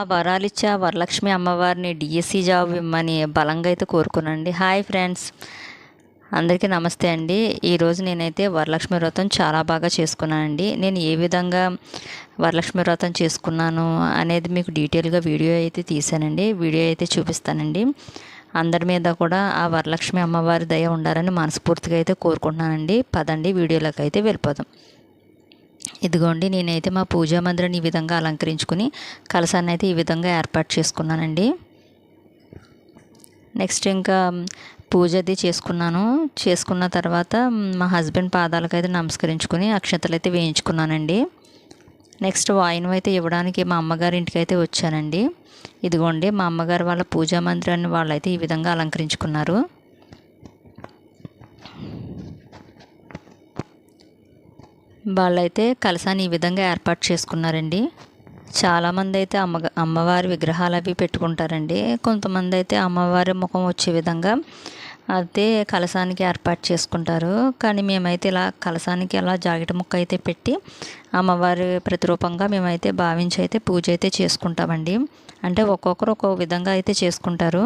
ఆ వరాలిచ్చే ఆ వరలక్ష్మి అమ్మవారిని డిఎస్సి జాబ్ ఇమ్మని బలంగా అయితే కోరుకునండి హాయ్ ఫ్రెండ్స్ అందరికీ నమస్తే అండి. ఈరోజు నేనైతే వరలక్ష్మి వ్రతం చాలా బాగా చేసుకున్నానండి. నేను ఏ విధంగా వరలక్ష్మి వ్రతం చేసుకున్నాను అనేది మీకు డీటెయిల్గా వీడియో అయితే తీసానండి వీడియో అయితే చూపిస్తానండి. అందరి మీద కూడా ఆ వరలక్ష్మి అమ్మవారి దయ ఉండాలని మనస్ఫూర్తిగా అయితే కోరుకుంటున్నానండి. పదండి వీడియోలోకి అయితే వెళ్ళిపోదాం. ఇదిగోండి నేనైతే మా పూజా మందిరాన్ని ఈ విధంగా అలంకరించుకుని కలసాన్ని అయితే ఈ విధంగా ఏర్పాటు చేసుకున్నానండి. నెక్స్ట్ ఇంకా పూజ అది చేసుకున్నాను. చేసుకున్న తర్వాత మా హస్బెండ్ పాదాలకు అయితే నమస్కరించుకుని అక్షతలు అయితే వేయించుకున్నానండి. నెక్స్ట్ వాయినం అయితే ఇవ్వడానికి మా అమ్మగారి ఇంటికి అయితే వచ్చానండి. ఇదిగోండి మా అమ్మగారు వాళ్ళ పూజా మందిరాన్ని వాళ్ళైతే ఈ విధంగా అలంకరించుకున్నారు. వాళ్ళైతే కలశాన్ని ఈ విధంగా ఏర్పాటు చేసుకున్నారండి. చాలామంది అయితే అమ్మ అమ్మవారి విగ్రహాలు అవి పెట్టుకుంటారండి. కొంతమంది అయితే అమ్మవారి ముఖం వచ్చే విధంగా అయితే కలసానికి ఏర్పాటు చేసుకుంటారు. కానీ మేమైతే ఇలా కలసానికి అలా జాకెట్ ముక్క అయితే పెట్టి అమ్మవారి ప్రతిరూపంగా మేమైతే భావించి అయితే పూజ అయితే చేసుకుంటామండి. అంటే ఒక్కొక్కరు ఒక్కొక్క విధంగా అయితే చేసుకుంటారు.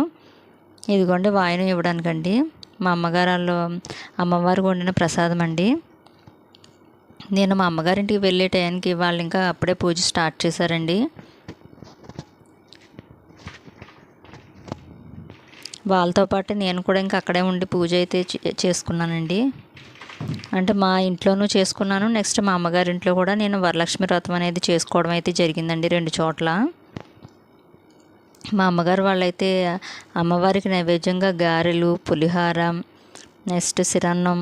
ఇదిగోండి వాయనం ఇవ్వడానికండి. మా అమ్మగారు వాళ్ళు అమ్మవారికి వండిన ప్రసాదం అండి. నేను మా అమ్మగారింటికి వెళ్ళే టైంకి వాళ్ళు ఇంకా అప్పుడే పూజ స్టార్ట్ చేశారండి. వాళ్ళతో పాటు నేను కూడా ఇంకా అక్కడే ఉండి పూజ అయితే చేసుకున్నానండి. అంటే మా ఇంట్లోనూ చేసుకున్నాను నెక్స్ట్ మా అమ్మగారింట్లో కూడా నేను వరలక్ష్మి వ్రతం అనేది చేసుకోవడం అయితే జరిగిందండి రెండు చోట్ల. మా అమ్మగారు వాళ్ళైతే అమ్మవారికి నైవేద్యంగా గారెలు పులిహార నెక్స్ట్ సిరన్నం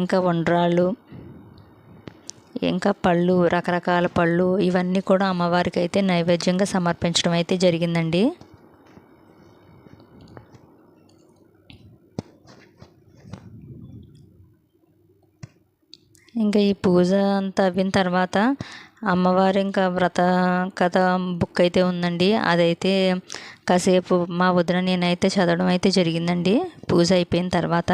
ఇంకా ఉండ్రాళ్ళు ఇంకా పళ్ళు రకరకాల పళ్ళు ఇవన్నీ కూడా అమ్మవారికి అయితే నైవేద్యంగా సమర్పించడం అయితే జరిగిందండి. ఇంకా ఈ పూజ అంతా అయిన తర్వాత అమ్మవారి ఇంకా వ్రత కథ బుక్ అయితే ఉందండి. అదైతే కాసేపు మా వదిన నేనైతే చదవడం అయితే జరిగిందండి. పూజ అయిపోయిన తర్వాత.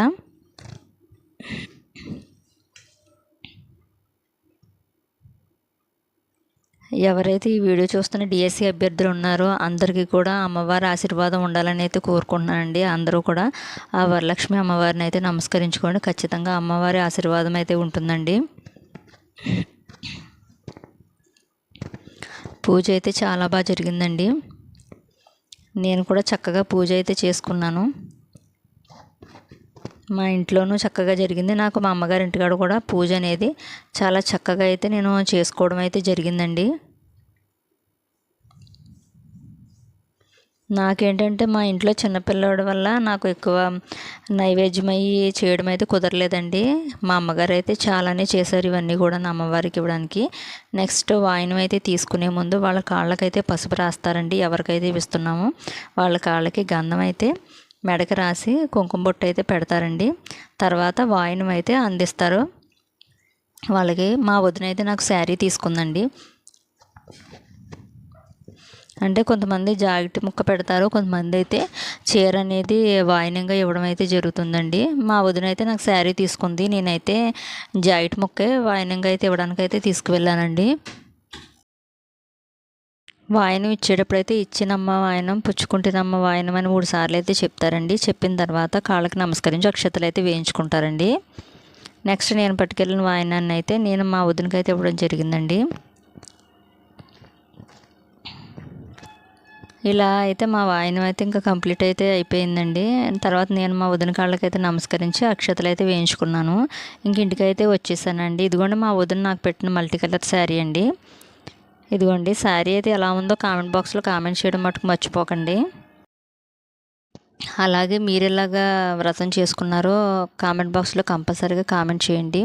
ఎవరైతే ఈ వీడియో చూస్తున్న డిఎస్సి అభ్యర్థులు ఉన్నారో అందరికీ కూడా అమ్మవారి ఆశీర్వాదం ఉండాలని అయితే కోరుకుంటున్నానండి. అందరూ కూడా ఆ వరలక్ష్మి అమ్మవారిని అయితే నమస్కరించుకోండి ఖచ్చితంగా అమ్మవారి ఆశీర్వాదం అయితే ఉంటుందండి. పూజ అయితే చాలా బాగా జరిగిందండి. నేను కూడా చక్కగా పూజ అయితే చేసుకున్నాను. మా ఇంట్లోనూ చక్కగా జరిగింది. నాకు మా అమ్మగారి ఇంటికాడ కూడా పూజ అనేది చాలా చక్కగా అయితే నేను చేసుకోవడం అయితే జరిగిందండి. నాకేంటంటే మా ఇంట్లో చిన్నపిల్లడి వల్ల నాకు ఎక్కువ నైవేద్యం అయ్యి చేయడం అయితే కుదరలేదండి. మా అమ్మగారు అయితే చాలానే చేశారు ఇవన్నీ కూడా నా అమ్మవారికి ఇవ్వడానికి. నెక్స్ట్ వాయినం అయితే తీసుకునే ముందు వాళ్ళ కాళ్ళకైతే పసుపు రాస్తారండి ఎవరికైతే ఇస్తున్నామో వాళ్ళ కాళ్ళకి గంధం అయితే మెడకి రాసి కుంకుమ బొట్టు అయితే పెడతారండి. తర్వాత వాయినం అయితే అందిస్తారు. వాళ్ళకి మా వదిన అయితే నాకు శారీ తీసుకుందండి. అంటే కొంతమంది జాకెట్ ముక్క పెడతారు కొంతమంది అయితే చీర అనేది వాయినంగా ఇవ్వడం అయితే జరుగుతుందండి. మా వదిన అయితే నాకు శారీ తీసుకుంది నేనైతే జాకెట్ ముక్కే వాయినంగా అయితే ఇవ్వడానికి అయితే తీసుకువెళ్ళానండి. వాయనం ఇచ్చేటప్పుడు అయితే ఇచ్చినమ్మ వాయనం పుచ్చుకుంటేనమ్మ వాయనం అని మూడు సార్లు అయితే చెప్తారండి. చెప్పిన తర్వాత కాళ్ళకి నమస్కరించి అక్షతలు అయితే వేయించుకుంటారండి. నెక్స్ట్ నేను పట్టుకెళ్ళిన వాయనాన్ని అయితే నేను మా వదినకైతే అయితే ఇవ్వడం జరిగిందండి. ఇలా అయితే మా వాయినం అయితే ఇంకా కంప్లీట్ అయితే అయిపోయిందండి. తర్వాత నేను మా వదిన కాళ్ళకైతే నమస్కరించి అక్షతలు అయితే వేయించుకున్నాను. ఇంక ఇంటికైతే వచ్చేసానండి. ఇదిగోండి మా వదిన నాకు పెట్టిన మల్టీ కలర్ శారీ అండి. ఇదిగోండి శారీ అయితే ఎలా ఉందో కామెంట్ బాక్స్లో కామెంట్ చేయడం మటుకు మర్చిపోకండి. అలాగే మీరు ఎలాగా వ్రతం చేసుకున్నారో కామెంట్ బాక్స్లో కంపల్సరీగా కామెంట్ చేయండి.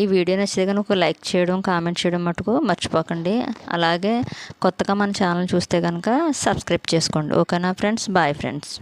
ఈ వీడియో నచ్చితే కనుక లైక్ చేయడం కామెంట్ చేయడం మటుకు మర్చిపోకండి. అలాగే కొత్తగా మన ఛానల్ చూస్తే కనుక సబ్స్క్రైబ్ చేసుకోండి. ఓకేనా ఫ్రెండ్స్? Bye friends.